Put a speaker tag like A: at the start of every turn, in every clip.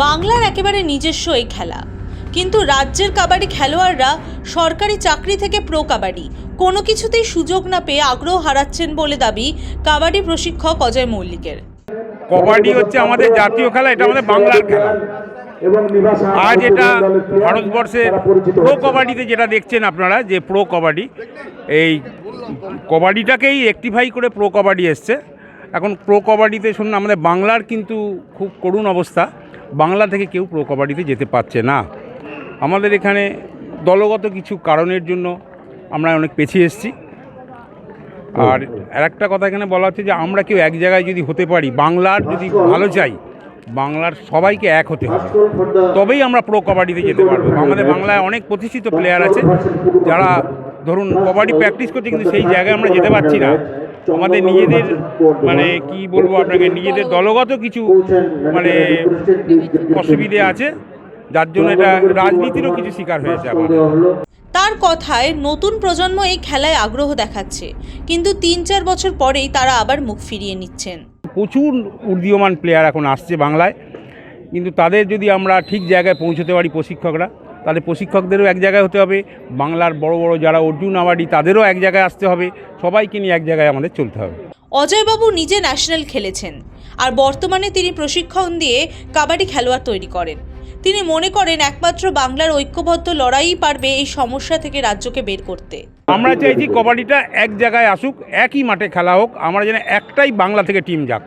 A: বাংলার একেবারে নিজস্ব এই খেলা। কিন্তু রাজ্যের কাবাডি খেলোয়াড়রা সরকারি চাকরি থেকে প্রো কাবাডি কোনো কিছুতেই সুযোগ না পেয়ে আগ্রহ হারাচ্ছেন বলে দাবি কাবাডি প্রশিক্ষক অজয় মল্লিকের।
B: কবাডি হচ্ছে আমাদের জাতীয় খেলা এটা আমাদের বাংলার খেলা। আজ এটা ভারতবর্ষের প্রো কবাডিতে যেটা দেখছেন আপনারা যে প্রো কবাডি এই কবাডিটাকেই রেক্টিফাই করে প্রো কবাডি এসছে। এখন প্রো কবাডিতে শুনুন, আমাদের বাংলার কিন্তু খুব করুণ অবস্থা। বাংলা থেকে কেউ প্রো কবাডিতে যেতে পারছে না। আমাদের এখানে দলগত কিছু কারণের জন্য আমরা অনেক পেছিয়ে এসেছি। আর আর একটা কথা এখানে বলা হচ্ছে যে আমরা কেউ এক জায়গায় যদি হতে পারি, বাংলার যদি ভালো চাই, বাংলার সবাইকে এক হতে হবে। তবেই আমরা প্রো কবাডিতে যেতে পারব। আমাদের বাংলায় অনেক প্রতিষ্ঠিত প্লেয়ার আছে, যারা ধরুন কবাডি প্র্যাকটিস করছে, কিন্তু সেই জায়গায় আমরা যেতে পারছি না। আমাদের নিজেদের মানে কি বলব আপনাকে নিজেদের দলগত কিছু মানে অসুবিধে আছে যার জন্য এটা রাজনীতিরও কিছু শিকার হয়েছে আমাদের।
A: তার কথায় নতুন প্রজন্ম এই খেলায় আগ্রহ দেখাচ্ছে কিন্তু তিন চার বছর পরেই তারা আবার মুখ ফিরিয়ে নিচ্ছেন।
B: প্রচুর উদীয়মান প্লেয়ার এখন আসছে বাংলায় কিন্তু তাদের যদি আমরা ঠিক জায়গায় পৌঁছতে পারি প্রশিক্ষকরা তাহলে প্রশিক্ষকদেরও এক জায়গায় হতে হবে বাংলার বড় বড় যারা অর্জুন আবাডি তাদেরও এক জায়গায় আসতে হবে সবাইকে নিয়ে এক জায়গায় আমাদের চলতে হবে।
A: অজয়বাবু নিজে ন্যাশনাল খেলেছেন আর বর্তমানে তিনি প্রশিক্ষণ দিয়ে কাবাডি খেলোয়াড় তৈরি করেন। তিনি মনে করেন একমাত্র বাংলার ঐক্যবদ্ধ লড়াই পারবে এই সমস্যা থেকে রাজ্যকে বের করতে।
B: আমরা চাইছি কবাডিটা এক জায়গায় আসুক একই মাঠে খেলা হোক আমরা যেন একটাই বাংলা থেকে টিম যাক।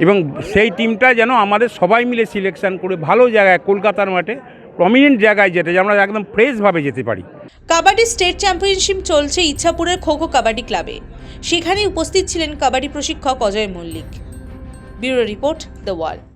B: এবং সেই টিমটা যেন আমাদের সবাই মিলে সিলেকশন করে ভালো জায়গায় কলকাতার মাঠে প্রমিনেন্ট জায়গায় যেতে, যে আমরা একদম ফ্রেশভাবে যেতে পারি।
A: কাবাডি স্টেট চ্যাম্পিয়নশিপ চলছে ইচ্ছাপুরের খো খো কাবাডি ক্লাবে। সেখানে উপস্থিত ছিলেন কাবাডি প্রশিক্ষক Ajay Mallik. Bureau report the world.